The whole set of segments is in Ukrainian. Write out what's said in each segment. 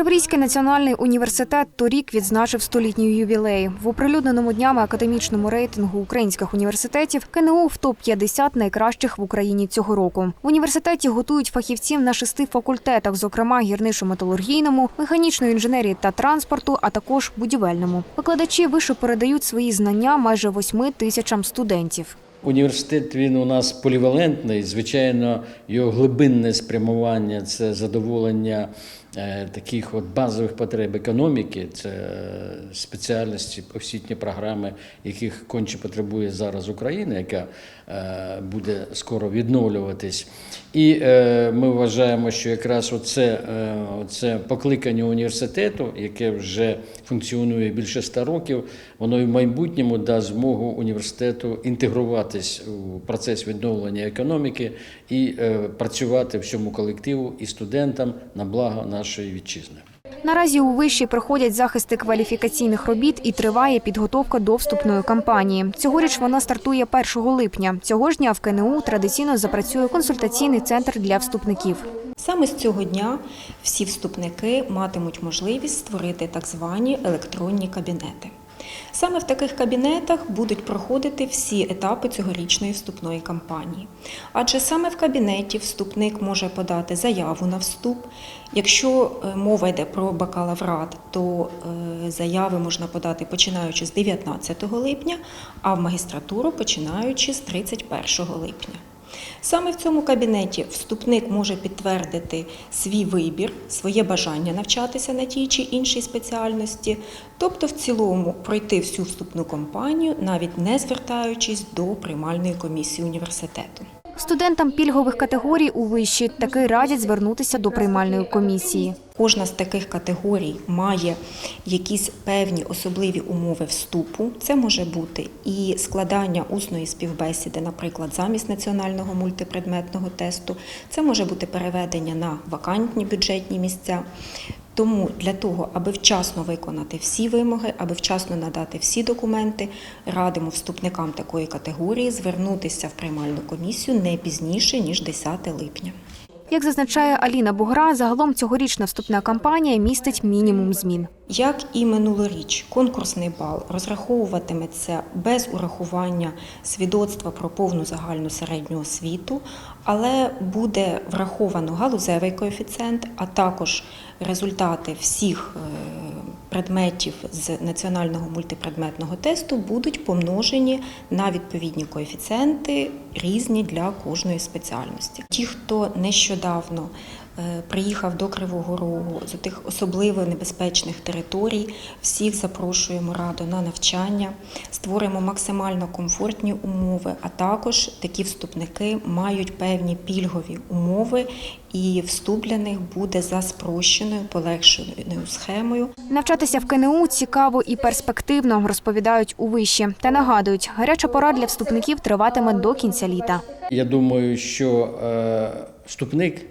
Криворізький національний університет торік відзначив столітній ювілей. В оприлюдненому днями академічному рейтингу українських університетів КНУ в топ-50 найкращих в Україні цього року. В університеті готують фахівців на шести факультетах, зокрема гірничо-металургійному, механічної інженерії та транспорту, а також будівельному. Викладачі вишу передають свої знання майже восьми тисячам студентів. Університет він у нас полівалентний. Звичайно, його глибинне спрямування це задоволення е, таких от базових потреб економіки, це е, спеціальності, освітні програми, яких конче потребує зараз Україна, яка е, буде скоро відновлюватись. І ми вважаємо, що якраз оце, оце покликання університету, яке вже функціонує більше ста років, воно і в майбутньому дасть змогу університету інтегруватись у процес відновлення економіки і е, працювати всьому колективу і студентам на благо нашої вітчизни. Наразі у виші проходять захисти кваліфікаційних робіт і триває підготовка до вступної кампанії. Цьогоріч вона стартує 1 липня. Цього ж дня в КНУ традиційно запрацює консультаційний центр для вступників. Саме з цього дня всі вступники матимуть можливість створити так звані електронні кабінети. Саме в таких кабінетах будуть проходити всі етапи цьогорічної вступної кампанії. Адже саме в кабінеті вступник може подати заяву на вступ. Якщо е, мова йде про бакалаврат, то е, заяви можна подати починаючи з 19 липня, а в магістратуру починаючи з 31 липня. Саме в цьому кабінеті вступник може підтвердити свій вибір, своє бажання навчатися на тій чи іншій спеціальності, тобто в цілому пройти всю вступну кампанію, навіть не звертаючись до приймальної комісії університету. Студентам пільгових категорій у виші таки радять звернутися до приймальної комісії. Кожна з таких категорій має якісь певні особливі умови вступу. Це може бути і складання усної співбесіди, наприклад, замість національного мультипредметного тесту. Це може бути переведення на вакантні бюджетні місця. Тому для того, аби вчасно виконати всі вимоги, аби вчасно надати всі документи, радимо вступникам такої категорії звернутися в приймальну комісію не пізніше ніж 10 липня. Як зазначає Аліна Бугра, загалом цьогорічна вступна кампанія містить мінімум змін. Як і минулоріч, конкурсний бал розраховуватиметься без урахування свідоцтва про повну загальну середню освіту, але буде враховано галузевий коефіцієнт, а також результати всіх е, предметів з національного мультипредметного тесту будуть помножені на відповідні коефіцієнти різні для кожної спеціальності. Ті, хто нещодавно приїхав до Кривого Рогу з тих особливо небезпечних територій, всіх запрошуємо радо на навчання, створимо максимально комфортні умови, а також такі вступники мають певні пільгові умови, і вступ для них буде за спрощеною, полегшеною схемою. Навчатися в КНУ цікаво і перспективно, розповідають у виші. Та нагадують, гаряча пора для вступників триватиме до кінця літа. Я думаю, що е, вступник,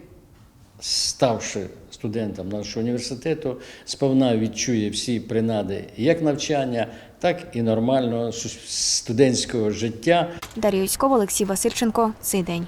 ставши студентом нашого університету, сповна відчує всі принади як навчання, так і нормального студентського життя. Дар'я Юськова, Олексій Васильченко. Цей день.